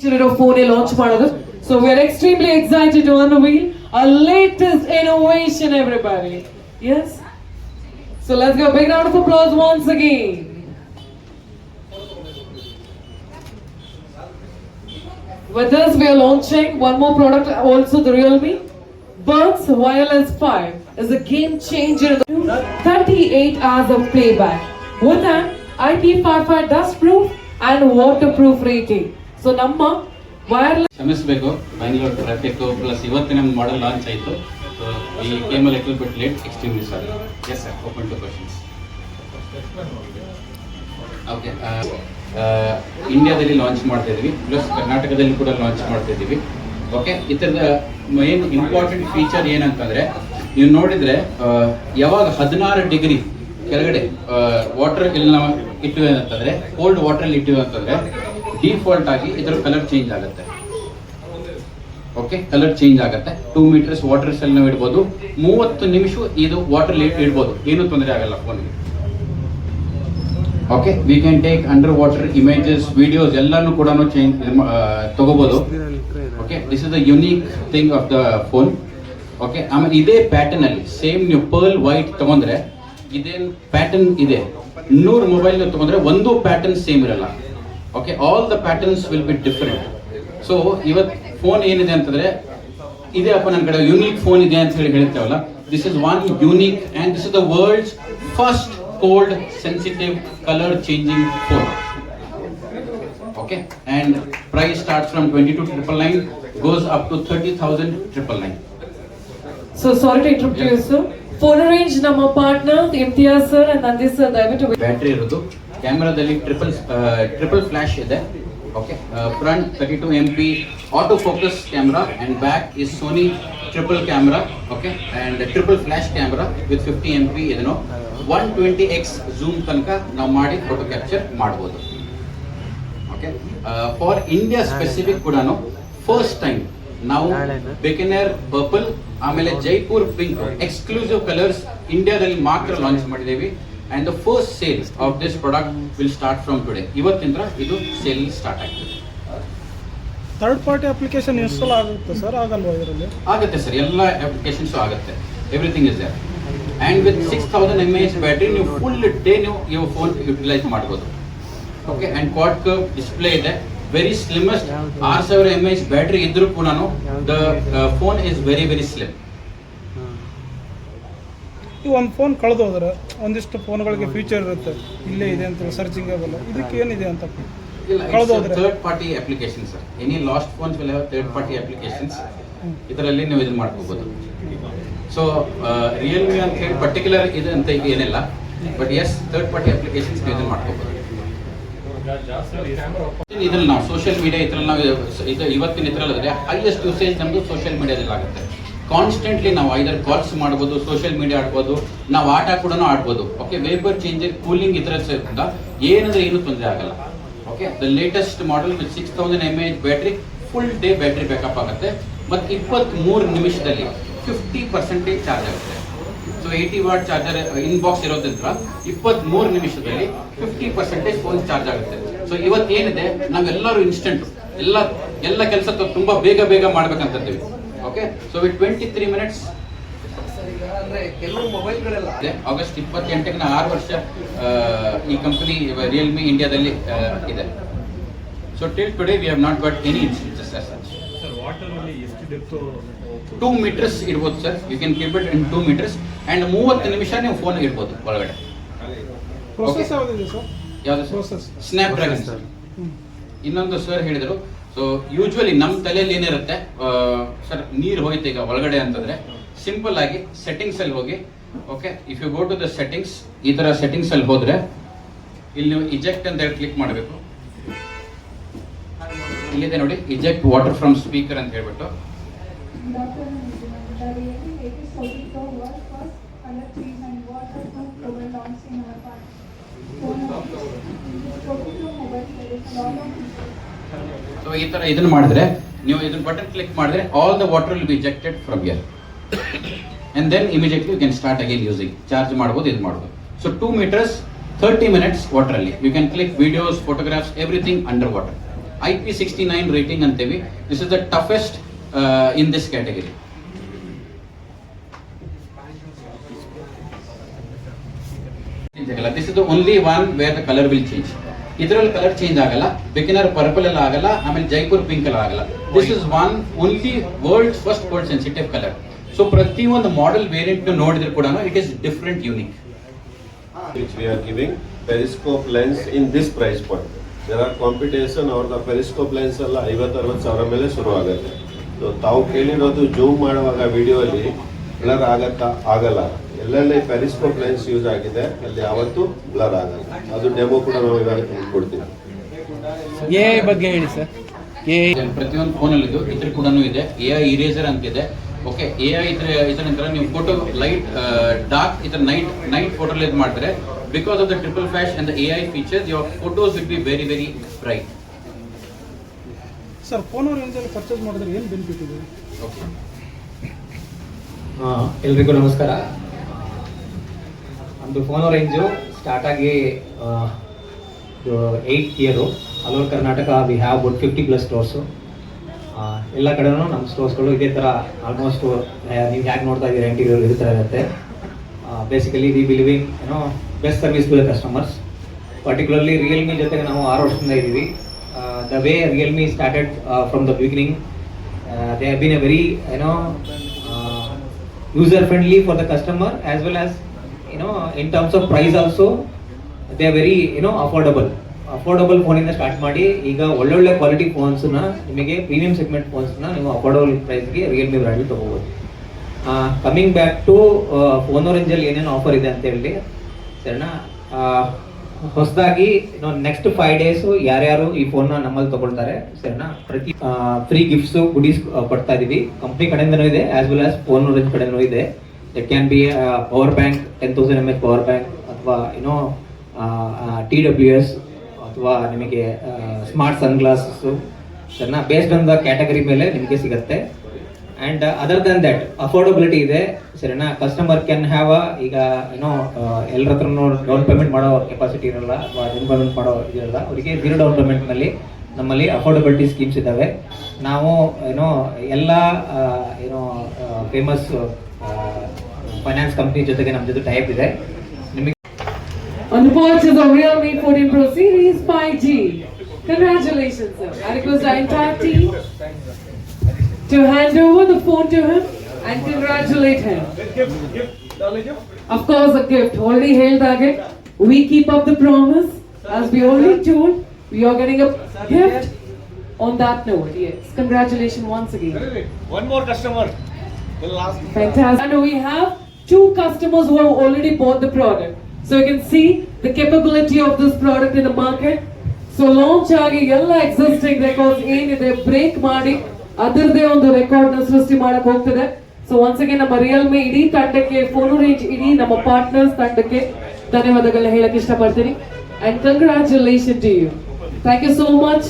ಇರೋ phone launch ಮಾಡೋದು so we are extremely excited to unveil a latest innovation everybody yes so let's go big round of applause once again with this we are launching one more product also the realme Buds Wireless 5 is a game changer 38 hours of playback with an IP55 dust proof and waterproof rating So, ನಮ್ಮ wireless ಕ್ಷಮಿಸಬೇಕು. Bangalore traffic plus ಇವತ್ತಿನ model launch ಆಯಿತು. So ಈ came bit late extremely yes sir open to questions okay ಇಂಡಿಯಾದಲ್ಲಿ launch ಮಾಡ್ತಾ ಇದ್ದೀವಿ plus ಕರ್ನಾಟಕದಲ್ಲಿ ಕೂಡ ಲಾಂಚ್ ಮಾಡ್ತಾ ಇದ್ದೀವಿ ಓಕೆ ಇದರದ ಮೇನ್ ಇಂಪಾರ್ಟೆಂಟ್ ಫೀಚರ್ ಏನಂತಂದ್ರೆ, ನೀವು ನೋಡಿದ್ರೆ ಯಾವಾಗ ಹದಿನಾರು ಡಿಗ್ರಿ ಕೆಳಗಡೆ ವಾಟರ್ ಇಲ್ಲಿ ನಾವು ಇಟ್ಟಿವೆ ಅಂತಂದ್ರೆ ಕೋಲ್ಡ್ ವಾಟರ್ ಇಟ್ಟಿವೆ ಅಂತಂದ್ರೆ ಡಿಫಾಲ್ಟ್ ಆಗಿ ಇದರ ಕಲರ್ ಚೇಂಜ್ ಆಗುತ್ತೆ. ಓಕೆ ಕಲರ್ ಚೇಂಜ್ ಆಗುತ್ತೆ. ಟೂ ಮೀಟರ್ಸ್ ವಾಟರ್ ಸೆಲ್ ನಾವು ಇಡ್ಬೋದು. ಮೂವತ್ತು ನಿಮಿಷ ಇದು ವಾಟರ್ ಇಡ್ಬೋದು. ಏನು ತೊಂದರೆ ಆಗಲ್ಲ ಫೋನ್ಗೆ okay we can take under water images videos ಎಲ್ಲಾನು ಕೂಡ ಚೇಂಜ್ ತಗೋಬಹುದು okay this is the unique thing of the phone okay ಆಮೇಲೆ ಇದೇ ಪ್ಯಾಟರ್ನ್ ಅಲ್ಲಿ ಸೇಮ್ ನೀವು ಪರ್ಲ್ ವೈಟ್ ತಗೊಂಡ್ರೆ, ಇದೇನ್ ಪ್ಯಾಟರ್ನ್ ಇದೆ. ನೂರು ಮೊಬೈಲ್ ತಗೊಂಡ್ರೆ ಒಂದು ಪ್ಯಾಟರ್ನ್ ಸೇಮ್ ಇರಲ್ಲ. Okay all the patterns will be different so ಇವತ್ತು ಫೋನ್ ಏನಿದೆ ಅಂತಂದ್ರೆ ಇದೇ ಅಪ್ಪ ನನ್ನ ಕಡೆ ಯುನೀಕ್ ಫೋನ್ ಇದೆ ಅಂತ ಹೇಳಿ ಹೇಳ್ತೇವಲ್ಲ. This is one unique and this is the world's first cold sensitive colour changing phone okay and price start from twenty two triple nine goes up to thirty thousand triple nine so sorry to interrupt you sir. Phone range ನಮ್ಮ partner Imtiyaz sir and Nandi sir ದಯವಿಟ್ಟು battery ಇರೋದು. ಕ್ಯಾಮ್ರಾದಲ್ಲಿ triple triple flash ಇದೆ. Okay front thirty two M P auto focus camera and back is Sony triple camera okay and triple flash camera with fifty M P ಇದನ್ನು one twenty X zoom ತನಕ ನಾವು ಮಾಡಿ photo capture ಮಾಡ್ಬೋದು. Okay for India specific ಕೂಡ first time ನಾವು ಬೆಕೆನರ್ purple ಆಮೇಲೆ Jaipur pink exclusive colours ಇಂಡಿಯಾದಲ್ಲಿ ಮಾತ್ರ ಲಾಂಚ್ ಮಾಡಿದ್ದೇವೆ. And the first sale of this product will start from today ಇವತ್ತಿಂದ ಇದು ಸೇಲ್ ಸ್ಟಾರ್ಟ್ ಆಗ್ತದೆ ಥರ್ಡ್ ಪಾರ್ಟಿ ಅಪ್ಲಿಕೇಶನ್ ಇನ್ಸ್ಟಾಲ್ ಆಗುತ್ತೆ ಸರ್ ಆಗಲ್ವಾ ಇದರಲ್ಲಿ? ಆಗುತ್ತೆ ಸರ್ ಎಲ್ಲ ಅಪ್ಲಿಕೇಶನ್ಸ್ ಆಗುತ್ತೆ. Everything is there and with six thousand M H battery ನೀವು ಫುಲ್ ಡೇ ನೀವು ಈ ಫೋನ್ ಯುಟಿಲೈಸ್ ಮಾಡ್ಬೋದು. Okay and quad curve display ಇದೆ. ವೆರಿ ಸ್ಲಿಮ್ಮೆಸ್ಟ್ ಆರು ಸಾವಿರ ಎಂ ಎಚ್ ಬ್ಯಾಟ್ರಿ ಇದ್ರೂ ಕೂಡ the phone is very very slim ಈ ಒಂದು ಫೋನ್ ಕಳೆದು ಹೋದ್ರೆ ಒಂದಿಷ್ಟು ಫೋನ್ಗಳಿಗೆ ಫ್ಯೂಚರ್ ಇರುತ್ತೆ. ಇಲ್ಲೇ ಇದೆ ಅಂತ ಸರ್ಚಿಂಗ್ ಆಗಲ್ಲ ಇದಕ್ಕೆ ಏನಿದೆ ಅಂತ ಇಲ್ಲ ಕಳೆದುಹೋದರೆ third party application sir any lost phones will have third party applications ಇದರಲ್ಲಿ ನೀವು ಇದನ್ನ ಮಾಡ್ಕೋಬಹುದು ಸೊ ರಿಯಲ್ಮಿ ಅಂತ ಹೇಳಿ ಪರ್ಟಿಕ್ಯುಲರ್ ಇದೆ ಅಂತ ಈಗ ಏನಿಲ್ಲ. But yes third party applications ನೀವು ಇದನ್ನ ಮಾಡ್ಕೋಬಹುದು ಇದ್ರಲ್ಲಿ ನಾವು ಸೋಷಿಯಲ್ ಮೀಡಿಯಾ ಇದ್ರಲ್ಲಿ ನಾವು ಇದು- ಇದು ಇವತ್ತಿನ ಇದ್ರಲ್ಲಿ ಹೈಯೆಸ್ಟ್ ಯೂಸೇಜ್ ನಮ್ದು ಸೋಷಿಯಲ್ ಮೀಡಿಯಾದಲ್ಲಿ ಆಗುತ್ತೆ ಕಾನ್ಸ್ಟೆಂಟ್ಲಿ ನಾವು ಐದರ್ ಕಾಲ್ಸ್ ಮಾಡ್ಬೋದು ಸೋಷಿಯಲ್ ಮೀಡಿಯಾ ಆಡ್ಬೋದು, ನಾವು ಆಟ ಕೂಡ ಆಡ್ಬೋದು. ಓಕೆ ವೇಪರ್ ಚೇಂಜರ್ ಕೂಲಿಂಗ್ ಇದ್ರಿಂದ ಏನಂದ್ರೆ ಏನು ತೊಂದರೆ ಆಗಲ್ಲ. Okay the latest model with six thousand M H battery full day battery backup ಆಗುತ್ತೆ. ಮತ್ತು ಇಪ್ಪತ್ತ್ಮೂರು ನಿಮಿಷದಲ್ಲಿ ಫಿಫ್ಟಿ ಪರ್ಸೆಂಟೇಜ್ ಚಾರ್ಜ್ ಆಗುತ್ತೆ. So eighty watt charger in box ಇರೋದ್ರಿಂದ ಇಪ್ಪತ್ತ್ಮೂರು ನಿಮಿಷದಲ್ಲಿ ಫಿಫ್ಟಿ ಪರ್ಸೆಂಟೇಜ್ ಫೋನ್ ಚಾರ್ಜ್ ಆಗುತ್ತೆ. ಸೊ ಇವತ್ತೇನಿದೆ, ನಾವೆಲ್ಲರೂ ಇನ್ಸ್ಟೆಂಟ್ ಎಲ್ಲ ಎಲ್ಲ ಕೆಲಸ ತುಂಬಾ ಬೇಗ ಬೇಗ ಮಾಡ್ಬೇಕಂತಿದ್ದೀವಿ. Okay so with twenty three minutes ಕೆಲವು ಮೊಬೈಲ್ಗಳೆಲ್ಲ ಆಗಸ್ಟ್ ಇಪ್ಪತ್ತೆಂಟಕ್ಕೆ ನಾ ಆರು ವರ್ಷ ಈ ಕಂಪನಿ ರಿಯಲ್ಮಿ ಇಂಡಿಯಾದಲ್ಲಿ ಇದೆ. So till today we have not got any sir ವಾಟರಲ್ಲಿ ಎಷ್ಟು ಡೆಪ್ತು ಟೂ ಮೀಟರ್ಸ್ ಇಡ್ಬೋದು sir you can keep it in two metres and ಮೂವತ್ತು ನಿಮಿಷ ನೀವು ಫೋನ್ ಇಡ್ಬೋದು ಒಳಗಡೆ. ಯಾವುದು. ಸ್ನ್ಯಾಪ್ ಡ್ರ್ಯಾಗನ್ ಸರ್ ಇನ್ನೊಂದು ಸರ್ ಹೇಳಿದರು ಸೊ ಯೂಶ್ವಲಿ ನಮ್ಮ ತಲೆಯಲ್ಲಿ ಏನಿರುತ್ತೆ ಸರ್ ನೀರು ಹೋಯ್ತು ಈಗ ಒಳಗಡೆ ಅಂತಂದ್ರೆ ಸಿಂಪಲ್ ಆಗಿ ಸೆಟ್ಟಿಂಗ್ಸ್ ಅಲ್ಲಿ ಹೋಗಿ okay if you go to the settings ಈ ತರ ಸೆಟ್ಟಿಂಗ್ಸ್ ಅಲ್ಲಿ ಹೋದ್ರೆ, ಇಲ್ಲಿ ನೀವು ಇಜೆಕ್ಟ್ ಅಂತ ಹೇಳಿ ಕ್ಲಿಕ್ ಮಾಡಬೇಕು. ಇಲ್ಲಿದೆ ನೋಡಿ ಇಜೆಕ್ಟ್ ವಾಟರ್ ಫ್ರಮ್ ಸ್ಪೀಕರ್ ಅಂತ ಹೇಳ್ಬಿಟ್ಟು. ಸೊ ಈ ತರ ಇದನ್ನ ಮಾಡಿದ್ರೆ, ನೀವು ಇದನ್ನ ಬಟನ್ ಕ್ಲಿಕ್ ಮಾಡಿದ್ರೆ all the water will be ejected from ear and then immediately you can start again using charge ಮಾಡ್ಬೋದು, ಇದು ಮಾಡ್ಬೋದು. So two metres thirty minutes water ಅಲ್ಲಿ you can click videos photographs everything under water I P sixty nine rating ಅಂತೇವಿ this is the toughest in this category this is the only one where the colour will change ಇದರಲ್ಲಿ colour change ಆಗಲ್ಲ purple ಪರ್ಪಲ್ ಎಲ್ಲ ಆಗಲ್ಲ, ಆಮೇಲೆ Jaipur pink ಎಲ್ಲ ಆಗಲ್ಲ. This is one only world first world sensitive colour so ಪ್ರತಿ ಒಂದು ಮಾಡೆಲ್ ವೇರಿಯಂಟ್ ನೋಡಿದ್ರೆ ಕೂಡ it is different unique which we are giving periscope lens in this price point. There are competition or the periscope lens ಎಲ್ಲ ಐವತ್ತು, ಅರವತ್ತು ಸಾವಿರ ಮೇಲೆ ಶುರು ಆಗುತ್ತೆ ಸೊ ತಾವು ಕೇಳಿರೋದು ಜೂಮ್ ಮಾಡುವಾಗ ವಿಡಿಯೋ ಅಲ್ಲಿ ಬ್ಲರ್ ಆಗತ್ತಾ? ಆಗಲ್ಲ. ಎಲ್ಲೆಲ್ಲಿ ಪೆರಿಸ್ಕೋಪ್ ಲೆನ್ಸ್ ಯೂಸ್ ಆಗಿದೆ ಅಲ್ಲಿ ಯಾವತ್ತೂ ಬ್ಲರ್ ಆಗಲ್ಲ. ಅದು ಡೆಮೋ ಕೂಡ ನಾವು ಇವಾಗ ಕೊಡ್ತೀವಿ ಎ ಬಗ್ಗೆ ಹೇಳಿ ಸರ್. ಎ ಪ್ರತಿಯೊಂದು ಫೋನ್ ಇದು ಇದ್ರ ಕೂಡ ಇದೆ. ಎ ಐ ಇರೇಸರ್ ಅಂತಿದೆ ಓಕೆ ಎ ಐ ಇದ್ರ ಇದರ ನಂತರ ನೀವು ಫೋಟೋ ಲೈಟ್ ಡಾರ್ಕ್ ಇದ್ರ ನೈಟ್ ನೈಟ್ ಫೋಟೋ ಇದು ಮಾಡಿದ್ರೆ because of the triple flash and A I features your photos will be very very bright sir phone ರೇಂಜಲ್ಲಿ ಪರ್ಚೇಸ್ ಮಾಡಿದ್ರೆ ಏನು ಬೆನಿಫಿಟ್ ಇದೆ? ಓಕೆ ಎಲ್ರಿಗೂ ನಮಸ್ಕಾರ. ನಮ್ಮದು ಫೋನ್ ರೇಂಜು ಸ್ಟಾರ್ಟ್ ಆಗಿ eight year all Karnataka we have about fifty plus stores ಎಲ್ಲ ಕಡೆನೂ ನಮ್ಮ ಸ್ಟೋರ್ಸ್ಗಳು ಇದೇ ಥರ ಆಲ್ಮೋಸ್ಟ್ ನೀವು ಹೇಗೆ ನೋಡ್ತಾ ಇದ್ದೀರಿ ಇಂಟೀರಿಯರ್ ಇದೇ ಥರ ಇರುತ್ತೆ. ಬೇಸಿಕಲಿ ವಿ ಬಿಲಿವಿಂಗ್ ಏನೋ best service to the customers particularly Realme ಜೊತೆಗೆ ನಾವು ಆರು ವರ್ಷದಿಂದ ಇದ್ದೀವಿ. The way Realme started from the beginning they have been a very ಏನೋ user friendly for the customer as well as, you know, in terms of price also, they are very, you know, affordable. Affordable ಫೋನಿಂದ start ಮಾಡಿ, ಈಗ ಒಳ್ಳೊಳ್ಳೆ quality ಫೋನ್ಸ್ನ ನಿಮಗೆ premium segment ಫೋನ್ಸ್ನ ನೀವು affordable ಪ್ರೈಸ್ಗೆ Realme ಬ್ರ್ಯಾಂಡಲ್ಲಿ ತೊಗೋಬೋದು. ಕಮಿಂಗ್ ಬ್ಯಾಕ್ ಟು ಫೋನ್ ರೇಂಜಲ್ಲಿ ಏನೇನು ಆಫರ್ ಇದೆ ಅಂತ ಹೇಳಿ, ಸರಿನಾ? ಹೊಸದಾಗಿ ನೆಕ್ಸ್ಟ್ ಫೈವ್ ಡೇಸು ಯಾರ್ಯಾರು ಈ ಫೋನ್ನ ನಮ್ಮಲ್ಲಿ ತಗೊಳ್ತಾರೆ, ಸರಿನಾ? ಪ್ರತಿ ಫ್ರೀ ಗಿಫ್ಟ್ಸು ಗುಡೀಸ್ ಕೊಡ್ತಾ ಇದೀವಿ. ಕಂಪ್ನಿ ಕಡೆಯಿಂದನೂ ಇದೆ ಆಸ್ ವೆಲ್ ಆಸ್ ಫೋನ್ ಕಡೆಯೂ ಇದೆ. That can be power bank ten thousand M H power bank ಅಥವಾ ಏನೋ ಟಿ ಡಬ್ಲ್ಯೂ ಎಸ್ ಅಥವಾ ನಿಮಗೆ ಸ್ಮಾರ್ಟ್ ಸನ್ ಗ್ಲಾಸಸ್ಸು ಸರಿನಾ? ಬೇಸ್ಡ್ ಆನ್ ದ ಕ್ಯಾಟಗರಿ ಮೇಲೆ ನಿಮಗೆ ಸಿಗುತ್ತೆ. And other than that affordability ಇದೆ. ಸರಿನಾ? ಕಸ್ಟಮರ್ ಕ್ಯಾನ್ ಹ್ಯಾವ್ ಈಗ ಏನೋ ಎಲ್ಲರ ಹತ್ರನೂ ಡೌನ್ ಪೇಮೆಂಟ್ ಮಾಡೋ ಕೆಪಾಸಿಟಿ ಇರಲ್ಲ ಅಥವಾ ಡೌನ್ ಪೇಮೆಂಟ್ ಮಾಡೋ ಇದಿರಲ್ಲ ಅವರಿಗೆ ಜೀರೋ ಡೌನ್ ಪೇಮೆಂಟ್ನಲ್ಲಿ ನಮ್ಮಲ್ಲಿ ಅಫೋರ್ಡಬಿಲಿಟಿ ಸ್ಕೀಮ್ಸ್ ಇದ್ದಾವೆ ನಾವು ಏನೋ ಎಲ್ಲ ಏನೋ ಫೇಮಸ್ ಫೈನಾನ್ಸ್ ಕಂಪ್ನಿ ಜೊತೆಗೆ ನಮ್ಮ ಜೊತೆ ಟೈಪ್ ಇದೆ. ನಿಮಗೆ On the purchase of Realme 14 Pro Series 5G. Congratulations, sir. I request the entire team. to hand over the phone to him and congratulate him. Of course, a gift. Already held our gift. We keep up the promise. As we already told, we are getting a gift on that note. Yes. Congratulations once again. One more customer. The last. Fantastic. And we have two customers who have already bought the product. So you can see the capability of this product in the market. So launch ಆಗಿ ಎಲ್ಲ existing records ಏನಿದೆ break ಮಾಡಿ ಅದರದೇ ಒಂದು ರೆಕಾರ್ಡ್ನ ಸೃಷ್ಟಿ ಮಾಡಕ್ ಹೋಗ್ತದೆ so once again ನಮ್ಮ ರಿಯಲ್ಮಿ ಇಡೀ ತಂಡಕ್ಕೆ ಫೋನು ರೇಂಜ್ ಇಡೀ ನಮ್ಮ ಪಾರ್ಟ್ನರ್ಸ್ ತಂಡಕ್ಕೆ ಧನ್ಯವಾದಗಳನ್ನ ಹೇಳಕ್ ಇಷ್ಟಪಡ್ತೀನಿ and congratulation to you thank you so much.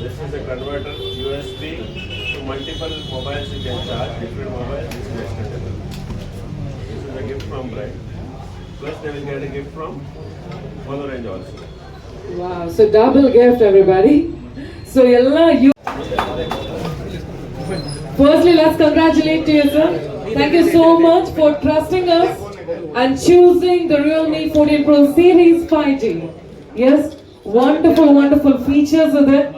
This is a converter USB to multiple mobiles can charge, different mobiles. Gift from bride. Plus they will get a gift from Honor Range also. Wow, so double gift everybody. So Yella, you. Firstly, let's congratulate you, sir. Thank you so much for trusting us and choosing the Realme 14 Pro Series 5G. Yes, wonderful, wonderful features with it.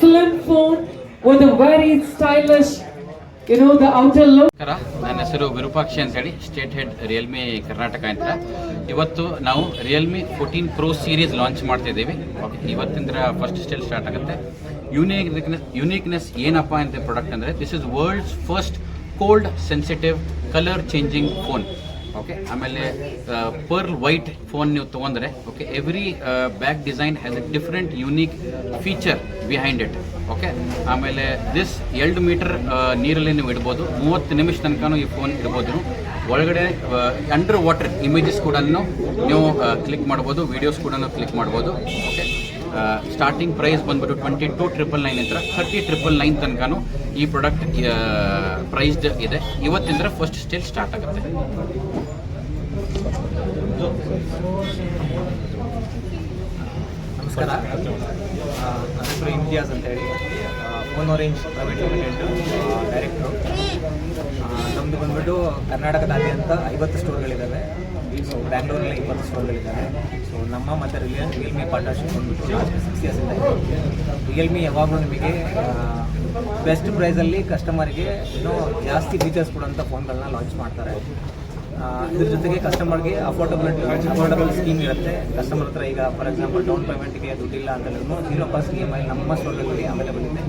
Slim phone with a very stylish, ನಮಸ್ಕಾರ, ನನ್ನ ಹೆಸರು ವಿರೂಪಾಕ್ಷಿ ಅಂತೇಳಿ state head Realme Karnataka ಅಂತ ಇವತ್ತು ನಾವು Realme fourteen pro series launch ಮಾಡ್ತಾ ಇದ್ದೀವಿ. Okay ಇವತ್ತಿಂದ ಫಸ್ಟ್ ಸ್ಟೇಲ್ ಸ್ಟಾರ್ಟ್ ಆಗುತ್ತೆ. ಯುನೀಕ್ನೆಸ್ ಯುನೀಕ್ನೆಸ್ ಏನಪ್ಪ ಅಂತ ಪ್ರಾಡಕ್ಟ್ ಅಂದರೆ this is world's first cold sensitive colour changing phone okay ಆಮೇಲೆ ಪರ್ಲ್ ವೈಟ್ ಫೋನ್ ನೀವು ತೊಗೊಂಡ್ರೆ okay every back design has a different unique feature behind it okay ಆಮೇಲೆ this ಎರಡು metre ನೀರಲ್ಲಿ ನೀವು ಇಡ್ಬೋದು. ಮೂವತ್ತು ನಿಮಿಷ ತನಕ ಈ ಫೋನ್ ಇಡ್ಬೋದು. ಒಳಗಡೆ ಅಂಡರ್ ವಾಟರ್ ಇಮೇಜಸ್ ಕೂಡ ನೀವು ಕ್ಲಿಕ್ ಮಾಡ್ಬೋದು. ವಿಡಿಯೋಸ್ ಕೂಡ ಕ್ಲಿಕ್ ಮಾಡ್ಬೋದು ಓಕೆ ಸ್ಟಾರ್ಟಿಂಗ್ ಪ್ರೈಸ್ ಬಂದ್ಬಿಟ್ಟು ಟ್ವೆಂಟಿ ಟು ಟ್ರಿಪಲ್ ನೈನ್ ಹತ್ರ ಥರ್ಟಿ ಟ್ರಿಪಲ್ ನೈನ್ ತನಕನೂ ಈ ಪ್ರಾಡಕ್ಟ್ ಪ್ರೈಸ್ಡ್ ಇದೆ. ಇವತ್ತಿಂದ ಫಸ್ಟ್ ಸ್ಟೇಜ್ ಸ್ಟಾರ್ಟ್ ಆಗುತ್ತೆ. ನಮಸ್ಕಾರ. ನನ್ನ ಹೆಸರು ಇಂತಿಯಾಸ್ ಅಂತ ಹೇಳಿ. Phone orange private limited director ನಮ್ಮದು ಬಂದ್ಬಿಟ್ಟು ಕರ್ನಾಟಕದಾದ್ಯಂತ ಐವತ್ತು ಸ್ಟೋರ್ಗಳಿದ್ದಾವೆ ಸೊ ಬ್ಯಾಂಗ್ಳೂರಲ್ಲಿ ಇಪ್ಪತ್ತು ಸ್ಟೋರ್ಗಳಿದ್ದಾವೆ ಸೊ ನಮ್ಮ ಮತ್ತು ರಿಲಯನ್ಸ್ ರಿಯಲ್ಮಿ ಪಾರ್ಟ್ನರ್ಶಿಪ್ ಬಂದ್ಬಿಟ್ಟು ಸಿಕ್ಸ್ ಇಯರ್ಸ್ ಇದೆ ರಿಯಲ್ಮಿ ಯಾವಾಗಲೂ ನಿಮಗೆ ಬೆಸ್ಟ್ ಪ್ರೈಸಲ್ಲಿ ಕಸ್ಟಮರ್ಗೆ ಇನ್ನೂ ಜಾಸ್ತಿ ಫೀಚರ್ಸ್ ಕೊಡೋಂಥ ಫೋನ್ಗಳನ್ನ ಲಾಂಚ್ ಮಾಡ್ತಾರೆ. ಇದ್ರ ಜೊತೆಗೆ ಕಸ್ಟಮರ್ಗೆ ಅಫೋರ್ಡಬಲ್ ಅಫೋರ್ಡಬಲ್ ಸ್ಕೀಮ್ ಇರುತ್ತೆ. ಕಸ್ಟಮರ್ ಹತ್ರ ಈಗ ಫಾರ್ ಎಕ್ಸಾಂಪಲ್ ಡೌನ್ ಪೇಮೆಂಟ್ಗೆ ದುಡ್ಡಿಲ್ಲ ಅಂತಲೂ ಜೀರೋ ಅಲ್ಲಿ ನಮ್ಮ ಸ್ಟೋರ್ಗಳಲ್ಲಿ ಅವೈಲೇಬಲ್ ಇದೆ.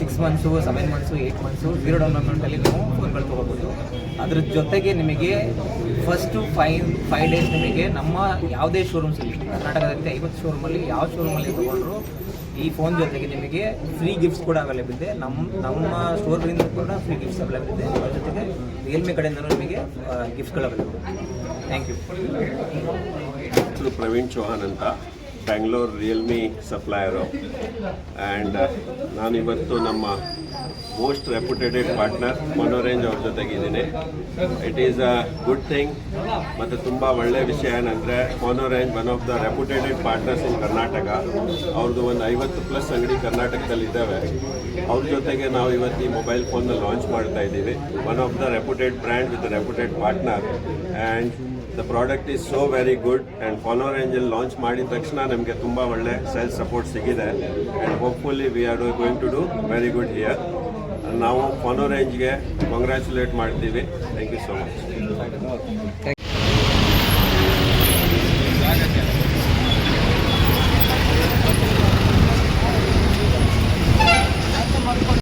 Six months seven months eight months zero down ಪೇಮೆಂಟಲ್ಲಿ ನೀವು ಫೋನ್ಗಳು ತೊಗೋಬೋದು. ಅದ್ರ ಜೊತೆಗೆ ನಿಮಗೆ ಫಸ್ಟು ಫೈವ್ ಫೈವ್ ಡೇಸ್ ನಿಮಗೆ ನಮ್ಮ ಯಾವುದೇ ಶೋರೂಮ್ಸಲ್ಲಿ ಕರ್ನಾಟಕದಲ್ಲಿ ಐವತ್ತು ಶೋರೂಮಲ್ಲಿ ಯಾವ ಶೋರೂಮಲ್ಲಿ ತೊಗೊಂಡ್ರು ಈ ಫೋನ್ ಜೊತೆಗೆ ನಿಮಗೆ ಫ್ರೀ ಗಿಫ್ಟ್ಸ್ ಕೂಡ ಅವೈಲೇಬಲ್ ಇದೆ. ನಮ್ಮ ನಮ್ಮ ಸ್ಟೋರ್ಗಳಿಂದ ಕೂಡ ಫ್ರೀ ಗಿಫ್ಟ್ಸ್ ಅವೈಲೇಬಲ್ ಇದೆ. ಅದರ ಜೊತೆಗೆ ರಿಯಲ್ಮಿ ಕಡೆಯಿಂದಲೂ ನಿಮಗೆ ಗಿಫ್ಟ್ಗಳು available thank you Praveen Chauhan ಅಂತ. ಬ್ಯಾಂಗ್ಳೂರ್ ರಿಯಲ್ಮಿ ಸಪ್ಲಯರು ಆ್ಯಂಡ್ ನಾನಿವತ್ತು ನಮ್ಮ ಮೋಸ್ಟ್ ರೆಪ್ಯುಟೇಟೆಡ್ ಪಾರ್ಟ್ನರ್ ಮೊನೋರೇಂಜ್ ಅವ್ರ ಜೊತೆಗಿದ್ದೀನಿ it is a good thing ಮತ್ತು ತುಂಬ ಒಳ್ಳೆಯ ವಿಷಯ ಏನಂದರೆ ಮೊನೋರೇಂಜ್ one of the reputated partners in Karnataka ಅವ್ರದ್ದು ಒಂದು ಐವತ್ತು ಪ್ಲಸ್ ಅಂಗಡಿ ಕರ್ನಾಟಕದಲ್ಲಿ ಇದ್ದಾವೆ. ಅವ್ರ ಜೊತೆಗೆ ನಾವು ಇವತ್ತು ಈ ಮೊಬೈಲ್ ಫೋನ್ನ ಲಾಂಚ್ ಮಾಡ್ತಾ ಇದ್ದೀವಿ. One of the reputed brand with reputed partner and the product is so very good and ಫಾಲೋರ್ ಏಂಜಲ್ ಲಾಂಚ್ ಮಾಡಿದ ತಕ್ಷಣ ನಮಗೆ ತುಂಬ ಒಳ್ಳೆ sales support ಸಿಗಿದೆ. And hopefully we are going to do very good here ನಾವು ಫಾನೋ ರೇಂಜ್ಗೆ ಕಂಗ್ರ್ಯಾಚುಲೇಟ್ ಮಾಡ್ತೀವಿ. Thank you so much